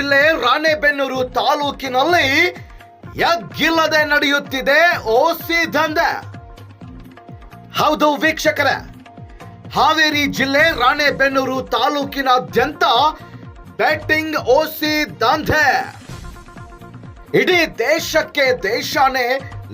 ಜಿಲ್ಲೆ ರಾಣೆಬೆನ್ನೂರು ತಾಲೂಕಿನಲ್ಲಿ ಎಗ್ಗಿಲ್ಲದೆ ನಡೆಯುತ್ತಿದೆ ಓಸಿ ದಂಧೆ. ಹೌದು ವೀಕ್ಷಕರೇ, ಹಾವೇರಿ ಜಿಲ್ಲೆ ರಾಣೆಬೆನ್ನೂರು ತಾಲೂಕಿನಾದ್ಯಂತ ಬ್ಯಾಟಿಂಗ್ ಓಸಿ ದಂಧೆ. ಇಡೀ ದೇಶಕ್ಕೆ ದೇಶಾನೇ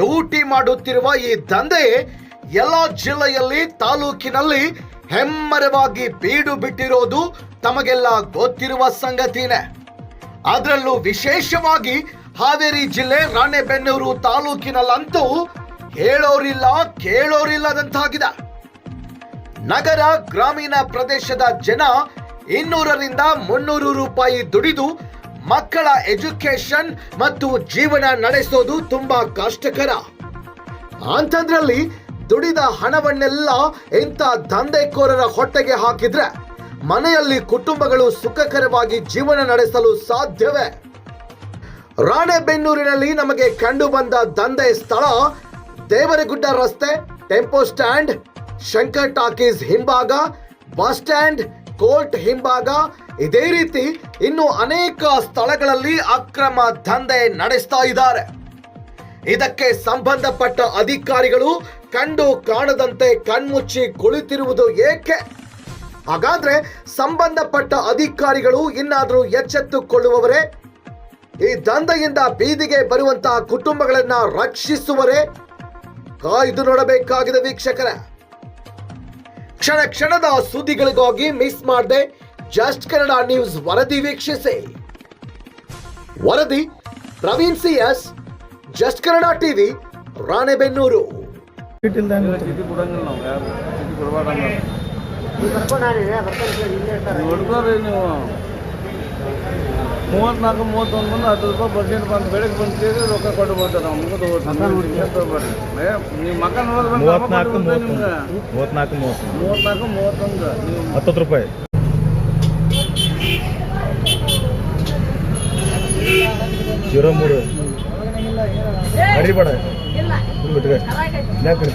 ಲೂಟಿ ಮಾಡುತ್ತಿರುವ ಈ ದಂಧೆ ಎಲ್ಲ ಜಿಲ್ಲೆಯಲ್ಲಿ ತಾಲೂಕಿನಲ್ಲಿ ಹೆಮ್ಮರವಾಗಿ ಬೀಡು ಬಿಟ್ಟಿರೋದು ತಮಗೆಲ್ಲ ಗೊತ್ತಿರುವ ಸಂಗತಿನೇ. ಅದರಲ್ಲೂ ವಿಶೇಷವಾಗಿ ಹಾವೇರಿ ಜಿಲ್ಲೆ ರಾಣೆಬೆನ್ನೂರು ತಾಲೂಕಿನಲ್ಲಂತೂ ಹೇಳೋರಿಲ್ಲ, ಕೇಳೋರಿಲ್ಲದಂತಾಗಿದೆ. ನಗರ ಗ್ರಾಮೀಣ ಪ್ರದೇಶದ ಜನ ಇನ್ನೂರರಿಂದ ಮುನ್ನೂರು ರೂಪಾಯಿ ದುಡಿದು ಮಕ್ಕಳ ಎಜುಕೇಶನ್ ಮತ್ತು ಜೀವನ ನಡೆಸೋದು ತುಂಬಾ ಕಷ್ಟಕರ. ಅಂಥದ್ರಲ್ಲಿ ದುಡಿದ ಹಣವನ್ನೆಲ್ಲ ಇಂಥ ದಂಧೆಕೋರರ ಹೊಟ್ಟೆಗೆ ಹಾಕಿದ್ರೆ ಮನೆಯಲ್ಲಿ ಕುಟುಂಬಗಳು ಸುಖಕರವಾಗಿ ಜೀವನ ನಡೆಸಲು ಸಾಧ್ಯವೇ? ರಾಣೆಬೆನ್ನೂರಿನಲ್ಲಿ ನಮಗೆ ಕಂಡು ಬಂದ ದಂಧೆ ಸ್ಥಳ ದೇವರಗುಡ್ಡ ರಸ್ತೆ, ಟೆಂಪೋ ಸ್ಟ್ಯಾಂಡ್, ಶಂಕರ್ ಟಾಕೀಸ್ ಹಿಂಭಾಗ, ಬಸ್ ಸ್ಟ್ಯಾಂಡ್, ಕೋರ್ಟ್ ಹಿಂಭಾಗ. ಇದೇ ರೀತಿ ಇನ್ನು ಅನೇಕ ಸ್ಥಳಗಳಲ್ಲಿ ಅಕ್ರಮ ದಂಧೆ ನಡೆಸ್ತಾ ಇದ್ದಾರೆ. ಇದಕ್ಕೆ ಸಂಬಂಧಪಟ್ಟ ಅಧಿಕಾರಿಗಳು ಕಂಡು ಕಾಣದಂತೆ ಕಣ್ಮುಚ್ಚಿ ಕುಳಿತಿರುವುದು ಏಕೆ? ಹಾಗಾದ್ರೆ ಸಂಬಂಧಪಟ್ಟ ಅಧಿಕಾರಿಗಳು ಇನ್ನಾದರೂ ಎಚ್ಚೆತ್ತುಕೊಳ್ಳುವವರೇ? ಈ ದಂಧೆಯಿಂದ ಬೀದಿಗೆ ಬರುವಂತಹ ಕುಟುಂಬಗಳನ್ನ ರಕ್ಷಿಸುವರೇ? ಕಾಯ್ದು ನೋಡಬೇಕಾಗಿದೆ ವೀಕ್ಷಕರೇ. ಕ್ಷಣ ಕ್ಷಣದ ಸುದ್ದಿಗಳಿಗಾಗಿ ಮಿಸ್ ಮಾಡದೆ ಜಸ್ಟ್ ಕನ್ನಡ ನ್ಯೂಸ್ ವರದಿ ವೀಕ್ಷಿಸಿ. ವರದಿ Praveen C S, just Kannada TV, Ranebennur. ನಾವು. ಮೂವತ್ನಾಲ್ಕು ಮೂವತ್ತೊಂದು ಬಂದು ಹತ್ತು ರೂಪಾಯಿ ಪರ್ಸೆಂಟ್ ಬಂದು ಬೆಳಗ್ಗೆ ಬಂದು ರೊಕ್ಕ ಕೊಟ್ಟು ಬರ್ತಾರೆ ನಾವು ಮುಗಿದು ನೀವು ಮಕ್ಕ ನೋಡಿದ್ರೆ ಮೂವತ್ನಾಲ್ಕು ಮೂವತ್ನಾಲ್ಕು ಮೂವತ್ತು ಮೂವತ್ನಾಲ್ಕು ಮೂವತ್ತೊಂದು. ನೀವು ಹತ್ತತ್ತು ರೂಪಾಯಿ. ಜೀರೋ ಮೂರು. ಅಡಿಬೇಡ ಬಿಟ್ರೆ ಯಾಕೆ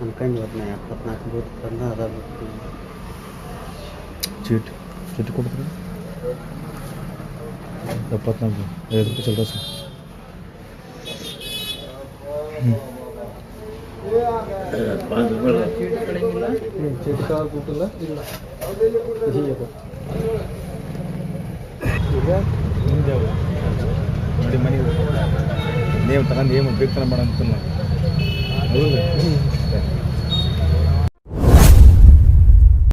ಅನ್ಕೊಂಡು ಇವತ್ತು ನಾ ಎಪ್ಪತ್ನಾಲ್ಕು ಬೂತ್ ಬಂದ ಅದ ಚೀಟ್ ಚೀಟಿ ಕೊಡ್ತೀರಿ ಎಪ್ಪತ್ನಾಲ್ಕು ಐದು ರೂಪಾಯಿ ಚಲ್ರ ಸರ್ ನೋಡಿ ಮನೆಗೆ ನೀವು ತಗೊಂಡು ಏನು ಬೇಕು ಮಾಡ ಅಂತ ಹೌದು